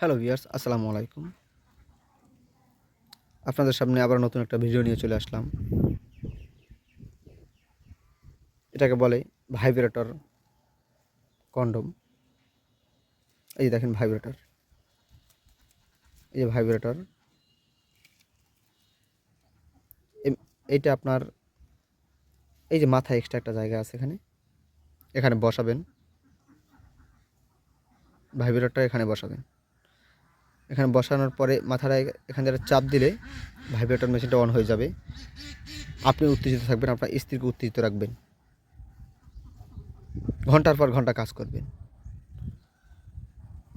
Hello viewers আসসালামু আলাইকুম। আপনাদের সামনে আবার নতুন একটা ভিডিও নিয়ে চলে আসলাম। এটাকে বলে ভাইব্রেটর কন্ডম। এই যে দেখেন ভাইব্রেটর। এই যে ভাইব্রেটর। এইটা আপনার, এই যে মাথায় এক্সট্রা একটা জায়গা আছে এখানে। এখানে বসাবেন। ভাইব্রেটরটা এখানে বসাবেন। এখানে বসানোর পরে মাথাটা এখান থেকে চাপ দিলে ভাইব্রেটর মেশিনটা অন হয়ে যাবে। আপনি উত্তেজিত থাকবেন, আপনার স্ত্রীকে উত্তেজিত রাখবেন। ঘণ্টার পর ঘণ্টা কাজ করবেন।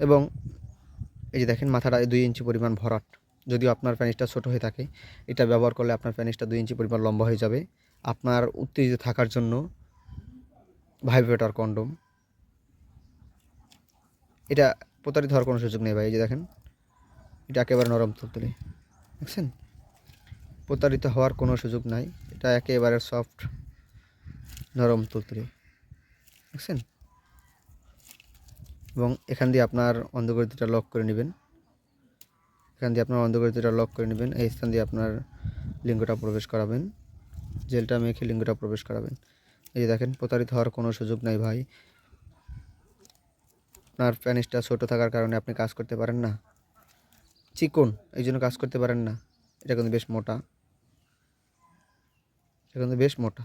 এবং এই যে দেখেন মাথাটা দুই ইঞ্চি পরিমাণ ভরাট, যদিও আপনার প্যানিসটা ছোট হয়ে থাকে, এটা ব্যবহার করলে আপনার প্যানিসটা দুই ইঞ্চি পরিমাণ লম্বা হয়ে যাবে। আপনার উত্তেজিত থাকার জন্য ভাইব্রেটর কন্ডম এটা প্রতারিত হওয়ার কোনো সুযোগ নেই ভাই, এই যে দেখেন। এটা একেবারে নরম তুলতুলে। দেখছেন? প্রতারিত হওয়ার কোনো সুযোগ নাই। এটা একেবারে সফট নরম তুলতুলে। দেখছেন? এবং এখান দিয়ে আপনার অন্ধকারিতা লক করে নেবেন। এখান দিয়ে আপনার অন্ধকারিতা লক করে নেবেন। এই স্থান দিয়ে আপনার লিঙ্গটা প্রবেশ করাবেন। জেলটা মেখে লিঙ্গটা প্রবেশ করাবেন। এই দেখেন, প্রতারিত হওয়ার কোনো সুযোগ নাই ভাই। আপনার প্যানিসটা ছোটো থাকার কারণে আপনি কাজ করতে পারেন না। চিকন, এই জন্য কাজ করতে পারেন না। এটা কিন্তু বেশ মোটা। এটা কিন্তু বেশ মোটা।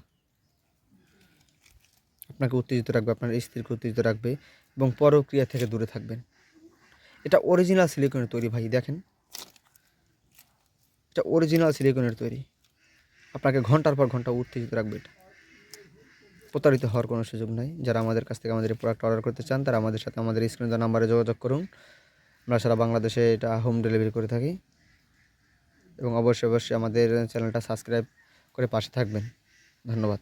আপনাকে উত্তেজিত রাখবে, আপনার স্ত্রীকে উত্তেজিত রাখবে এবং পরক্রিয়া থেকে দূরে থাকবেন। এটা অরিজিনাল সিলিকনের তৈরি ভাই, দেখেন। এটা অরিজিনাল সিলিকনের তৈরি। আপনাকে ঘণ্টার পর ঘণ্টা উত্তেজিত রাখবে এটা। প্রতারিত হওয়ার কোনো সুযোগ নাই। যারা আমাদের কাছ থেকে আমাদের প্রোডাক্ট অর্ডার করতে চান, তারা আমাদের সাথে আমাদের স্ক্রিন নাম্বারে যোগাযোগ করুন। আমরা সারা বাংলাদেশে এটা হোম ডেলিভারি করে থাকি। এবং অবশ্যই অবশ্যই আমাদের চ্যানেলটা সাবস্ক্রাইব করে পাশে থাকবেন। ধন্যবাদ।